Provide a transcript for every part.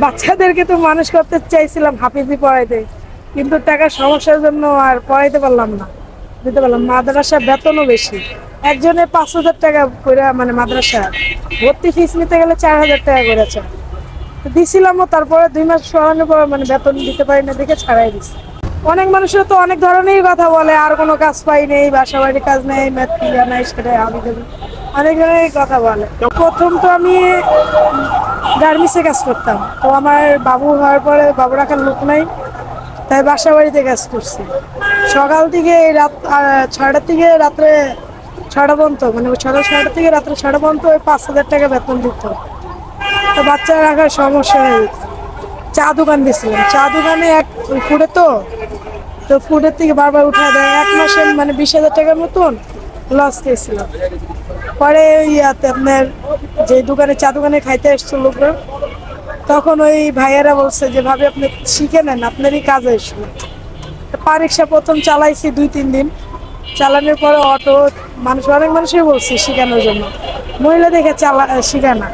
বাচ্চাদেরকে তো মানুষ করতে চাইছিলাম, হাফিজি পড়াইতে। কিন্তু টাকার সমস্যার জন্য আর পড়াইতে পারলাম না। দিতে পারলাম, মাদ্রাসা বেতনও বেশি। একজনের পাঁচ হাজার টাকা করে মানে মাদ্রাসা ভর্তি ফিস নিতে গেলে চার হাজার টাকা করেছে তো দিছিলামও, তারপরে দুই মাস সরানোর পর মানে বেতন দিতে পারি না দেখে ছাড়াই দিছি। অনেক মানুষের তো অনেক ধরনেরই কথা বলে, আর কোনো কাজ পাই নেই বাসা বাড়ির কাজ নেই, ম্যাথ নাই, সেটাই আমি অনেক ধরনেরই কথা বলে। প্রথম তো আমি গার্মেন্টসে কাজ করতাম। তো আমার বাবু হওয়ার পরে বাবু রাখার লোক নাই, তাই বাসা বাড়িতে কাজ করছি। সকাল থেকে রাত ছয়টার থেকে রাত্রে ছটা পর্যন্ত মানে ছটা ছয়টা থেকে রাত্রে ছটা পর্যন্ত ওই পাঁচ হাজার টাকা বেতন দিত। তো বাচ্চা রাখার সমস্যা হয়ে। চা দোকান দিয়েছিলাম। চা দোকানে এক ফুডে তো তো ফুডের থেকে বারবার উঠা দেয়। এক মাসে মানে বিশ হাজার টাকার মতন লস খেয়েছিলাম পরে ইয়াতে আপনার যে দোকানে, চা দোকানে খাইতে এসছো লোকরা, তখন ওই ভাইয়েরা বলছে যে, ভাবে, আপনি শিখে নেন, আপনারই কাজে এসবে পা রিক্সা প্রথম চালাইছি দুই, তিন দিন। চালানোর পরে অটো, মানুষ, অনেক মানুষই বলছে শেখানোর জন্য। মহিলা দেখে চালা শেখানা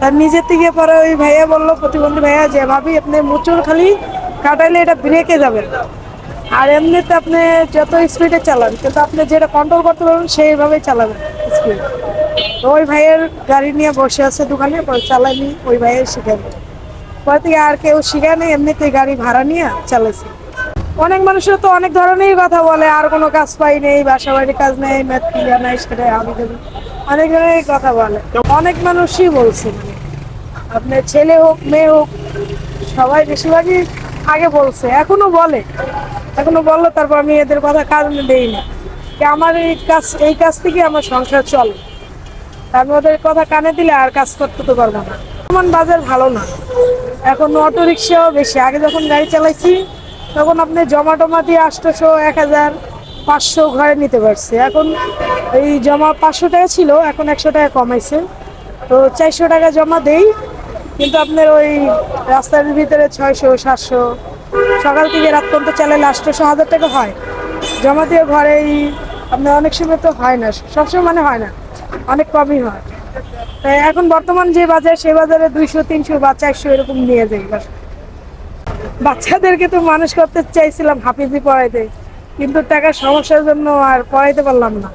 তার নিজের থেকে পরে ওই ভাইয়া বলল, প্রতিবন্ধী ভাইয়া যে, ভাবি, আপনি মুচুর খালি কাটাইলে এটা ব্রেকে যাবেন আর এমনিতে আপনি যত স্পিডে চালান, কিন্তু আপনি যেটা কন্ট্রোল করতে পারবেন, সেইভাবেই চালাবেন। তো ওই ভাইয়ের গাড়ি নিয়ে বসে আছে দোকানে পরে চালাইনি ওই ভাইয়ের শিখাবে পরে থেকে আর কেউ শিখায় এমনিতে গাড়ি ভাড়া নিয়ে চালাইছে। অনেক মানুষের তো অনেক ধরনেরই কথা বলে, আর কোনো কাজ পাই নেই, বাসা বাড়ির কাজ নেই ম্যাথ ক্লিয়ার নাই সেটাই আমি দেবো অনেক ধরনেরই কথা বলে। অনেক মানুষই বলছে মানে আপনার ছেলে হোক, মেয়ে হোক, সবাই বেশিরভাগই আগে বলছে, এখনও বলে। এখনও বলল তারপর আমি এদের কথা কারণে দেই না। আমার এই কাজ এই কাজ থেকে আমার সংসার চলে। আমি ওদের কথা কানে দিলে আর কাজ করতে তো পারব না। বর্তমান বাজার ভালো না। এখন অটো রিক্সাও বেশি। আগে যখন গাড়ি চালাইছি, তখন আপনি জমা টমা দিয়ে আটশোশো এক হাজার, পাঁচশো ঘরে নিতে পারছে। এখন এই জমা পাঁচশো টাকা ছিল, এখন একশো টাকা কমাইছে। তো চারশো টাকা জমা দেই, কিন্তু আপনার ওই রাস্তার ভিতরে ছয়শো, সাতশো, সকাল থেকে রাত পর্যন্ত চালাইলে আটশোশো হাজার টাকা হয়। জমা দিয়ে ঘরেই আপনার অনেক সময় তো হয় না, সবসময় মানে হয় না, অনেক কমই হয়। তাই এখন বর্তমান যে বাজার সেই বাজারে দুইশো, তিনশো বা চারশো এরকম নিয়ে বাসায়। বাচ্চাদেরকে তো মানুষ করতে চাইছিলাম হাফিজি পড়াইতে, কিন্তু টাকার সমস্যার জন্য আর পড়াইতে পারলাম না।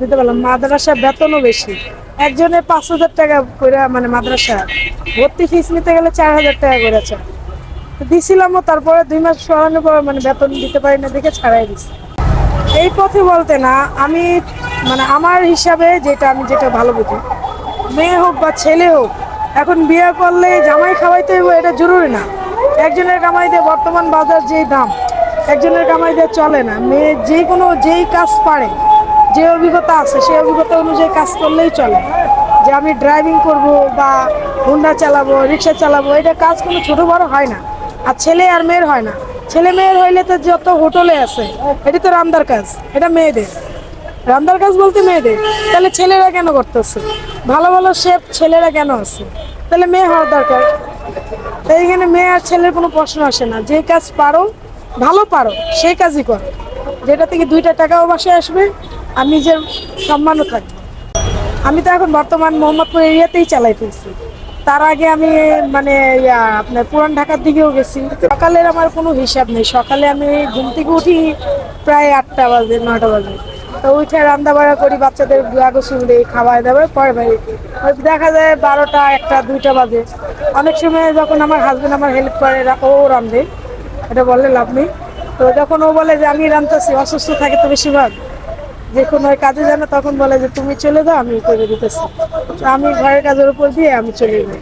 দিতে পারলাম মাদ্রাসা বেতনও বেশি। একজনের পাঁচ হাজার টাকা করে মানে মাদ্রাসা ভর্তি ফিস নিতে গেলে চার হাজার টাকা করেছে দিছিলামও, তারপরে দুই মাস সরানোর পর মানে বেতন দিতে পারি না দেখে ছাড়াই দিছি। এই পথে বলতে না, আমি মানে আমার হিসাবে যেটা আমি যেটা ভালো বুঝি, মেয়ে হোক বা ছেলে হোক, এখন বিয়ে করলে জামাই খাওয়াইতে হইব এটা জরুরি না। একজনের কামাই দিয়ে বর্তমান বাজার যেই দাম, একজনের কামাই দিয়ে চলে না। মেয়ে যে কোনো যেই কাজ পারে, যে অভিজ্ঞতা আছে সেই অভিজ্ঞতা অনুযায়ী কাজ করলেই চলে। যে আমি ড্রাইভিং করব বা হুন্ডা চালাবো, রিক্সা চালাবো, এটা কাজ কোনো ছোটো বড় হয় না। আর ছেলে আর মেয়ের হয় না। ছেলে মেয়ের হইলে তো যত হোটেলে আছে, এটা তো রান্দার কাজ, এটা মেয়েদের। রান্দার কাজ বলতে মেয়েদের। তাহলে ছেলেরা কেন করতেছে? ভালো ভালো শেফ ছেলেরা কেন আছে? তাহলে মেয়ে হওয়ার দরকার। তাই এখানে মেয়ে আর ছেলের কোনো প্রশ্ন আসে না। যে কাজ পারো, ভালো পারো সেই কাজই করো। যেটা থেকে দুইটা টাকাও বাসায় আসবে, আর নিজের সম্মানও থাকবে। আমি তো এখন বর্তমান মোহাম্মদপুর এরিয়াতেই চালাই ফেলছি। তার আগে আমি মানে আপনার পুরান ঢাকার দিকেও গেছি। সকালের আমার কোনো হিসাব নেই। সকালে আমি ঘুম থেকে উঠি প্রায় আটটা বাজে নটা বাজে। তো উঠে রান্না বাড়া করি, বাচ্চাদের গোসল দিই খাওয়াই দাওয়াই পরে ওই দেখা যায় বারোটা, একটা, দুইটা বাজে। অনেক সময় যখন আমার হাজব্যান্ড আমার হেল্প করে ও রান্ধে এটা বললে লাভ নেই। তো যখন ও বলে যে, আমি রান্ধতেছি অসুস্থ থাকে তো বেশিরভাগ। যে কোনো কাজে জানো তখন বলে যে, তুমি চলে যাও, আমি করে দিতেছি। আমি ঘরের কাজের উপর দিয়ে আমি চলে যাই।